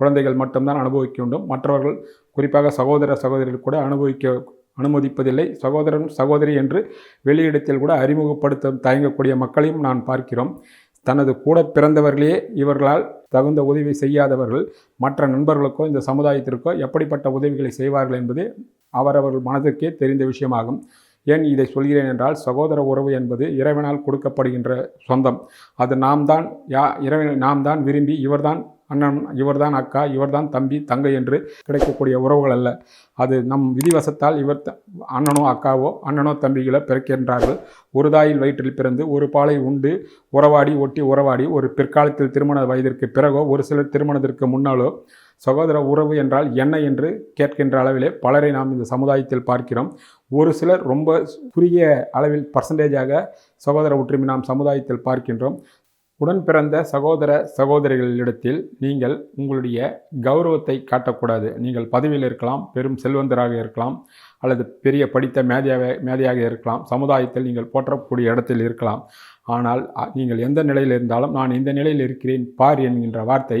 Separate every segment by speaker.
Speaker 1: குழந்தைகள் மட்டும்தான் அனுபவிக்க வேண்டும். மற்றவர்கள் குறிப்பாக சகோதர சகோதரிகள் கூட அனுபவிக்க அனுமதிப்பதில்லை. சகோதரன் சகோதரி என்று வெளியிடத்தில் கூட அறிமுகப்படுத்த தயங்கக்கூடிய மக்களையும் நான் பார்க்கிறோம். தனது கூட பிறந்தவர்களே இவர்களால் தகுந்த உதவி செய்யாதவர்கள் மற்ற நண்பர்களுக்கோ இந்த சமுதாயத்திற்கோ எப்படிப்பட்ட உதவிகளை செய்வார்கள் என்பது அவரவர்கள் மனதிற்கே தெரிந்த விஷயமாகும். ஏன் இதை சொல்கிறேன் என்றால் சகோதர உறவு என்பது இறைவனால் கொடுக்கப்படுகின்ற சொந்தம். அது நாம் தான் யா இறைவன் நாம் தான் விரும்பி இவர்தான் அண்ணன் இவர்தான் அக்கா இவர்தான் தம்பி தங்கை என்று கிடைக்கக்கூடிய உறவுகள் அல்ல. அது நம் விதிவசத்தால் இவர் அண்ணனோ அக்காவோ அண்ணனோ தம்பிகளோ பிறக்கின்றார்கள். ஒரு தாயில் வயிற்றில் பிறந்து ஒரு பாலை உண்டு உறவாடி ஒட்டி உறவாடி ஒரு பிற்காலத்தில் திருமண வயதிற்கு பிறகோ ஒரு சிலர் திருமணத்திற்கு முன்னாலோ சகோதர உறவு என்றால் என்ன என்று கேட்கின்ற அளவிலே பலரை நாம் இந்த சமுதாயத்தில் பார்க்கிறோம். ஒரு சிலர் ரொம்ப குறுகிய அளவில் பர்சன்டேஜாக சகோதர ஒற்றுமை நாம் சமுதாயத்தில் பார்க்கின்றோம். உடன் பிறந்த சகோதர சகோதரிகளிடத்தில் நீங்கள் உங்களுடைய கௌரவத்தை காட்டக்கூடாது. நீங்கள் பதவியில் இருக்கலாம் பெரும் செல்வந்தராக இருக்கலாம் அல்லது பெரிய படித்த மேதையாக மேதையாக இருக்கலாம். சமுதாயத்தில் நீங்கள் போற்றக்கூடிய இடத்தில் இருக்கலாம். ஆனால் நீங்கள் எந்த நிலையில் இருந்தாலும் நான் இந்த நிலையில் இருக்கிறேன் பார் என்கின்ற வார்த்தை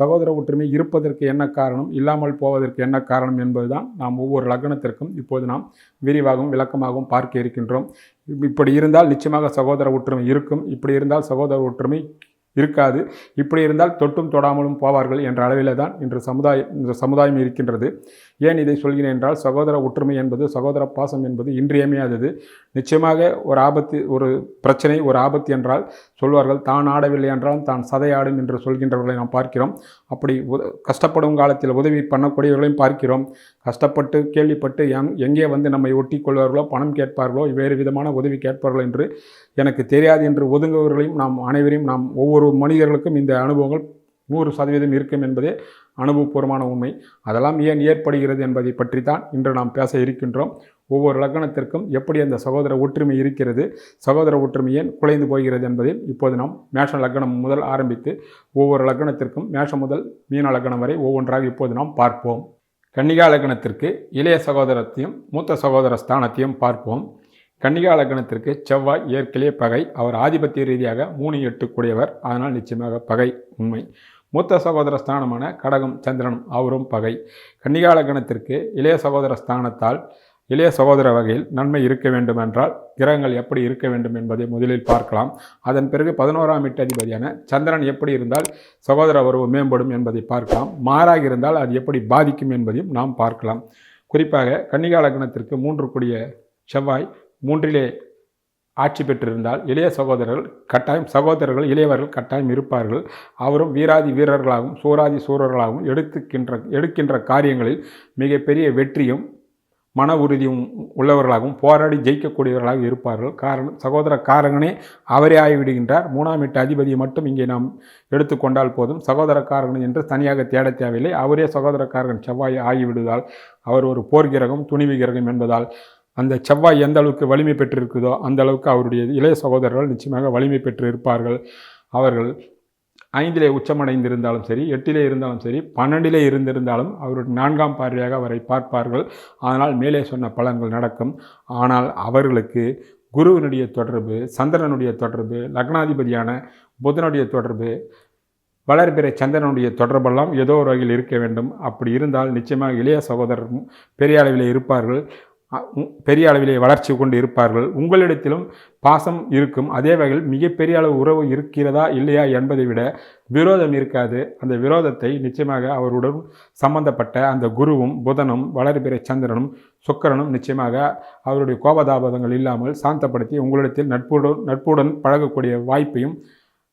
Speaker 1: சகோதர ஒற்றுமை இருப்பதற்கு என்ன காரணம் இல்லாமல் போவதற்கு என்ன காரணம் என்பதுதான் நாம் ஒவ்வொரு லக்னத்திற்கும் இப்போது நாம் விரிவாகவும் விளக்கமாகவும் பார்க்க இருக்கின்றோம். இப்படி இருந்தால் நிச்சயமாக சகோதர ஒற்றுமை இருக்கும். இப்படி இருந்தால் சகோதர ஒற்றுமை இருக்காது. இப்படி இருந்தால் தொட்டும் தொடாமலும் போவார்கள் என்ற அளவில் தான் இன்று சமுதாயம் இந்த சமுதாயம் இருக்கின்றது. ஏன் இதை சொல்கிறேன் என்றால் சகோதர ஒற்றுமை என்பது சகோதர பாசம் என்பது இன்றியமையாதது. நிச்சயமாக ஒரு ஆபத்து ஒரு பிரச்சனை ஒரு ஆபத்து என்றால் சொல்வார்கள் தான் ஆடவில்லை என்றால் தான் சதையாடும் என்று சொல்கின்றவர்களை நாம் பார்க்கிறோம். அப்படி கஷ்டப்படும் காலத்தில் உதவி பண்ணக்கூடியவர்களையும் பார்க்கிறோம். கஷ்டப்பட்டு கேள்விப்பட்டு எங் எங்கே வந்து நம்மை ஒட்டி கொள்வார்களோ பணம் கேட்பார்களோ வேறு விதமான உதவி கேட்பார்களோ என்று எனக்கு தெரியாது என்று ஒதுங்குவவர்களையும் நாம் அனைவரையும் நாம் ஒவ்வொரு மனிதர்களுக்கும் இந்த அனுபவங்கள் நூறு சதவீதம் இருக்கும் என்பதே அனுபவபூர்வமான உண்மை. அதெல்லாம் ஏன் ஏற்படுகிறது என்பதை பற்றி தான் இன்று நாம் பேச இருக்கின்றோம். ஒவ்வொரு லக்னத்திற்கும் எப்படி அந்த சகோதர ஒற்றுமை இருக்கிறது? சகோதர ஒற்றுமை ஏன் குலைந்து போகிறது என்பதை இப்போது நாம் மேஷ லக்னம் முதல் ஆரம்பித்து ஒவ்வொரு லக்னத்திற்கும் மேஷம் முதல் மீன லக்னம் வரை ஒவ்வொன்றாக இப்போது நாம் பார்ப்போம். கன்னிகா லக்னத்திற்கு இளைய சகோதரத்தையும் மூத்த சகோதர ஸ்தானத்தையும் பார்ப்போம். கன்னிகா லக்னத்திற்கு செவ்வாய் ஏற்கனவே பகை. அவர் ஆதிபத்திய ரீதியாக மூணு எட்டு கூடியவர் அதனால் நிச்சயமாக பகை உண்மை. மூத்த சகோதர ஸ்தானமான கடகம் சந்திரனும் அவரும் பகை. கன்னிகால கணத்திற்கு இளைய சகோதர ஸ்தானத்தால் இளைய சகோதர வகையில் நன்மை இருக்க வேண்டும் என்றால் கிரகங்கள் எப்படி இருக்க வேண்டும் என்பதை முதலில் பார்க்கலாம். அதன் பிறகு பதினோராம் எட்டு அதிபதியான சந்திரன் எப்படி இருந்தால் சகோதர உறவு மேம்படும் என்பதை பார்க்கலாம். மாறாக இருந்தால் அது எப்படி பாதிக்கும் என்பதையும் நாம் பார்க்கலாம். குறிப்பாக கன்னிகா லக்னத்திற்கு மூன்று கூடிய செவ்வாய் மூன்றிலே ஆட்சி பெற்றிருந்தால் இளைய சகோதரர்கள் கட்டாயம் சகோதரர்கள் இளையவர்கள் கட்டாயம் இருப்பார்கள். அவரும் வீராதி வீரர்களாகவும் சூராதி சூரர்களாகவும் எடுத்துக்கின்ற எடுக்கின்ற காரியங்களில் மிகப்பெரிய வெற்றியும் மன உறுதியும் உள்ளவர்களாகவும் போராடி ஜெயிக்கக்கூடியவர்களாக இருப்பார்கள். காரணம் சகோதர காரகனே அவரே ஆகிவிடுகின்றார். மூணாம் எட்டு அதிபதியை மட்டும் இங்கே நாம் எடுத்துக்கொண்டால் போதும். சகோதர காரகன் என்று தனியாக தேட தேவையில்லை. அவரே சகோதர காரகன் செவ்வாய் ஆகிவிடுவதால் அவர் ஒரு போர் கிரகம் துணிவு கிரகம் என்பதால் அந்த செவ்வாய் எந்த அளவுக்கு வலிமை பெற்றிருக்குதோ அந்த அளவுக்கு அவருடைய இளைய சகோதரர்கள் நிச்சயமாக வலிமை பெற்று இருப்பார்கள் அவர்கள் ஐந்திலே உச்சமடைந்திருந்தாலும் சரி எட்டிலே இருந்தாலும் சரி பன்னெண்டிலே இருந்திருந்தாலும் அவருடைய நான்காம் பார்வையாக அவரை பார்ப்பார்கள். அதனால் மேலே சொன்ன பலன்கள் நடக்கும். ஆனால் அவர்களுக்கு குருவினுடைய தொடர்பு சந்திரனுடைய தொடர்பு லக்னாதிபதியான புதனுடைய தொடர்பு வளர்பிறை சந்திரனுடைய தொடர்பெல்லாம் ஏதோ ஒரு வகையில் இருக்க வேண்டும். அப்படி இருந்தால் நிச்சயமாக இளைய சகோதரரும் பெரிய அளவில் இருப்பார்கள். பெரிய அளவிலே வளர்ச்சி கொண்டு இருப்பார்கள். உங்களிடத்திலும் பாசம் இருக்கும். அதே வகையில் மிகப்பெரிய அளவு உறவு இருக்கிறதா இல்லையா என்பதை விட விரோதம் இருக்காது. அந்த விரோதத்தை நிச்சயமாக அவருடன் சம்பந்தப்பட்ட அந்த குருவும் புதனும் வளர்பிறை சந்திரனும் சுக்கரனும் நிச்சயமாக அவருடைய கோபதாபதங்கள் இல்லாமல் சாந்தப்படுத்தி உங்களிடத்தில் நட்புடன் நட்புடன் பழகக்கூடிய வாய்ப்பையும்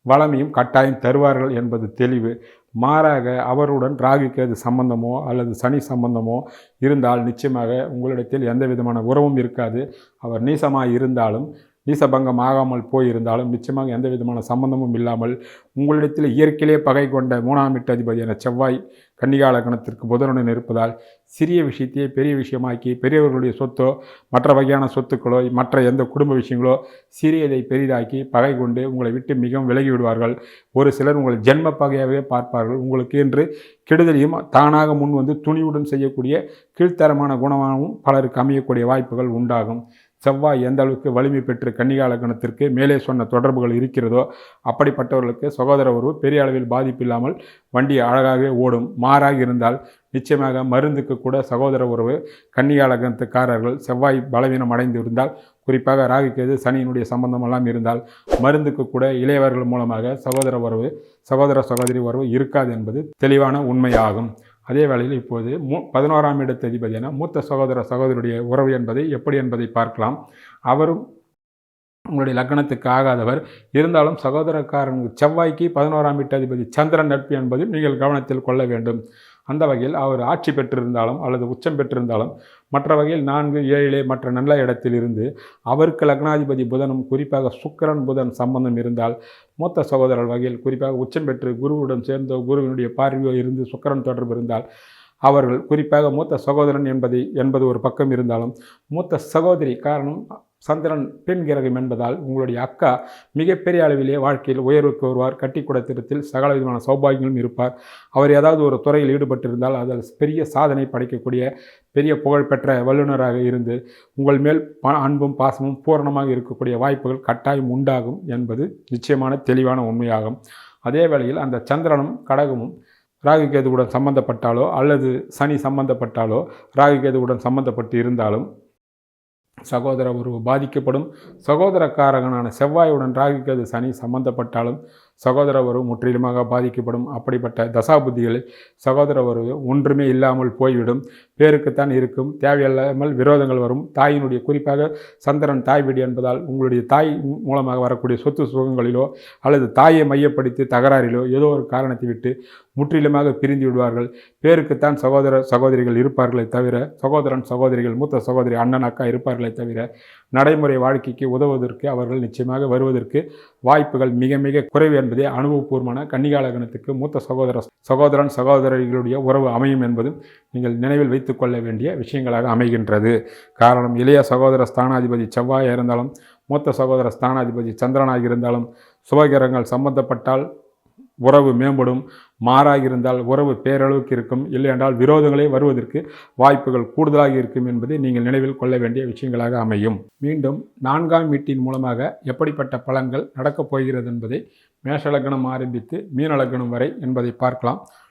Speaker 1: வளமையும் கட்டாயம் தருவார்கள் என்பது தெளிவு. மாறாக அவருடன் ராகு கேது சம்பந்தமோ அல்லது சனி சம்பந்தமோ இருந்தால் நிச்சயமாக உங்களிடத்தில் எந்த விதமான உறவும் இருக்காது. அவர் நீசமாக இருந்தாலும் நீசபங்கம் ஆகாமல் போயிருந்தாலும் நிச்சயமாக எந்த விதமான சம்பந்தமும் இல்லாமல் உங்களிடத்தில் இயற்கையிலே பகை கொண்ட மூணாம் எட்டு அதிபதியான செவ்வாய் கன்னிகால கணத்திற்கு புதனுடன் இருப்பதால் சிறிய விஷயத்தையே பெரிய விஷயமாக்கி பெரியவர்களுடைய சொத்தோ மற்ற வகையான சொத்துக்களோ மற்ற எந்த குடும்ப விஷயங்களோ சிறியதை பெரிதாக்கி பகை கொண்டு உங்களை விட்டு மிகவும் விலகி விடுவார்கள். ஒரு சிலர் உங்களை ஜென்ம பகையாகவே பார்ப்பார்கள். உங்களுக்கு என்று கெடுதலையும் தானாக முன் வந்து துணிவுடன் செய்யக்கூடிய கீழ்த்தரமான குணமாகவும் பலருக்கு அமையக்கூடிய வாய்ப்புகள் உண்டாகும். செவ்வாய் எந்த அளவுக்கு வலிமை பெற்று கன்னிகா லக்னத்திற்கு மேலே சொன்ன தொடர்புகள் இருக்கிறதோ அப்படிப்பட்டவர்களுக்கு சகோதர உறவு பெரிய அளவில் பாதிப்பு இல்லாமல் வண்டி அழகாகவே ஓடும். மாறாக இருந்தால் நிச்சயமாக மருந்துக்கு கூட சகோதர உறவு கன்னிகா லக்னத்துக்காரர்கள் செவ்வாய் பலவீனம் அடைந்து இருந்தால் குறிப்பாக ராகுக்கேது சனியினுடைய சம்பந்தமெல்லாம் இருந்தால் மருந்துக்கு கூட இளையவர்கள் மூலமாக சகோதர உறவு சகோதர சகோதரி உறவு இருக்காது என்பது தெளிவான உண்மையாகும். அதே வேளையில் இப்போது மூ பதினோராம் இடத்து அதிபதியான மூத்த சகோதர சகோதரருடைய உறவு என்பதை எப்படி என்பதை பார்க்கலாம். அவரும் உங்களுடைய லக்னத்துக்கு ஆகாதவர். இருந்தாலும் சகோதரக்காரன் செவ்வாய்க்கு பதினோராம் வீட்டு அதிபதி சந்திரன் நட்பு என்பது நீங்கள் கவனத்தில் கொள்ள வேண்டும். அந்த வகையில் அவர் ஆட்சி பெற்றிருந்தாலும் அல்லது உச்சம் பெற்றிருந்தாலும் மற்ற வகையில் நான்கு ஏழிலே மற்ற நல்ல இடத்தில் இருந்து அவருக்கு லக்னாதிபதி புதனும் குறிப்பாக சுக்கரன் புதன் சம்பந்தம் இருந்தால் மூத்த சகோதரர் வகையில் குறிப்பாக உச்சம் பெற்று குருவுடன் சேர்ந்தோ குருவினுடைய பார்வையோ இருந்து சுக்கரன் தொடர்பு இருந்தால் அவர்கள் குறிப்பாக மூத்த சகோதரன் என்பதை என்பது ஒரு பக்கம் இருந்தாலும் மூத்த சகோதரி காரணம் சந்திரன் பெண் கிரகம் என்பதால் உங்களுடைய அக்கா மிகப்பெரிய அளவிலே வாழ்க்கையில் உயர்வுக்கு வருவார். கட்டி கொடுத்திடத்தில் சகல விதமான சௌபாகியங்களும் இருப்பார். அவர் ஏதாவது ஒரு துறையில் ஈடுபட்டிருந்தால் அதில் பெரிய சாதனை படைக்கக்கூடிய பெரிய புகழ்பெற்ற வல்லுநராக இருந்து உங்கள் மேல் ப அன்பும் பாசமும் பூரணமாக இருக்கக்கூடிய வாய்ப்புகள் கட்டாயம் உண்டாகும் என்பது நிச்சயமான தெளிவான உண்மையாகும். அதே வேளையில் அந்த சந்திரனும் கடகமும் ராகு கேதுவுடன் சம்பந்தப்பட்டாலோ அல்லது சனி சம்பந்தப்பட்டாலோ ராகு கேதுவுடன் சம்பந்தப்பட்டு இருந்தாலும் சகோதர உறவு பாதிக்கப்படும். சகோதரக்காரகனான செவ்வாயுடன் ராகு சனி சம்பந்தப்பட்டாலும் சகோதர உறவு முற்றிலுமாக பாதிக்கப்படும். அப்படிப்பட்ட தசாபுத்திகளில் சகோதர உறவு ஒன்றுமே இல்லாமல் போய்விடும். பேருக்குத்தான் இருக்கும். தேவையில்லாமல் விரோதங்கள் வரும். தாயினுடைய குறிப்பாக சந்திரன் தாய் வீடு என்பதால் உங்களுடைய தாய் மூலமாக வரக்கூடிய சொத்து சுகங்களிலோ அல்லது தாயை மையப்படுத்தி தகராறிலோ ஏதோ ஒரு காரணத்தை விட்டு முற்றிலுமாக பிரிந்து விடுவார்கள். பேருக்குத்தான் சகோதர சகோதரிகள் இருப்பார்களே தவிர சகோதரன் சகோதரிகள் மூத்த சகோதரி அண்ணன் அக்கா இருப்பார்களே தவிர நடைமுறை வாழ்க்கைக்கு உதவுவதற்கு அவர்கள் நிச்சயமாக வருவதற்கு வாய்ப்புகள் மிக மிக குறைவு என்பதே அனுபவபூர்வமான கன்னிகாலகணத்துக்கு மூத்த சகோதர சகோதரன் சகோதரிகளுடைய உறவு அமையும் என்பதும் நீங்கள் நினைவில் வைத்து கொள்ள வேண்டிய விஷயங்களாக அமைகின்றது. காரணம் இளைய சகோதர ஸ்தானாதிபதி செவ்வாயாக இருந்தாலும் மூத்த சகோதர ஸ்தானாதிபதி சந்திரனாக இருந்தாலும் சுபகிரகங்கள் சம்பந்தப்பட்டால் உறவு மேம்படும். மாறாக இருந்தால் உறவு பேரளவுக்கு இருக்கும். இல்லையென்றால் விரோதங்களே வருவதற்கு வாய்ப்புகள் கூடுதலாக இருக்கும் என்பதை நீங்கள் நினைவில் கொள்ள வேண்டிய விஷயங்களாக அமையும். மீண்டும் நான்காம் வீட்டின் மூலமாக எப்படிப்பட்ட பலன்கள் நடக்கப் போகிறது என்பதை மேஷலக்கணம் ஆரம்பித்து மீனலக்கணம் வரை என்பதை பார்க்கலாம்.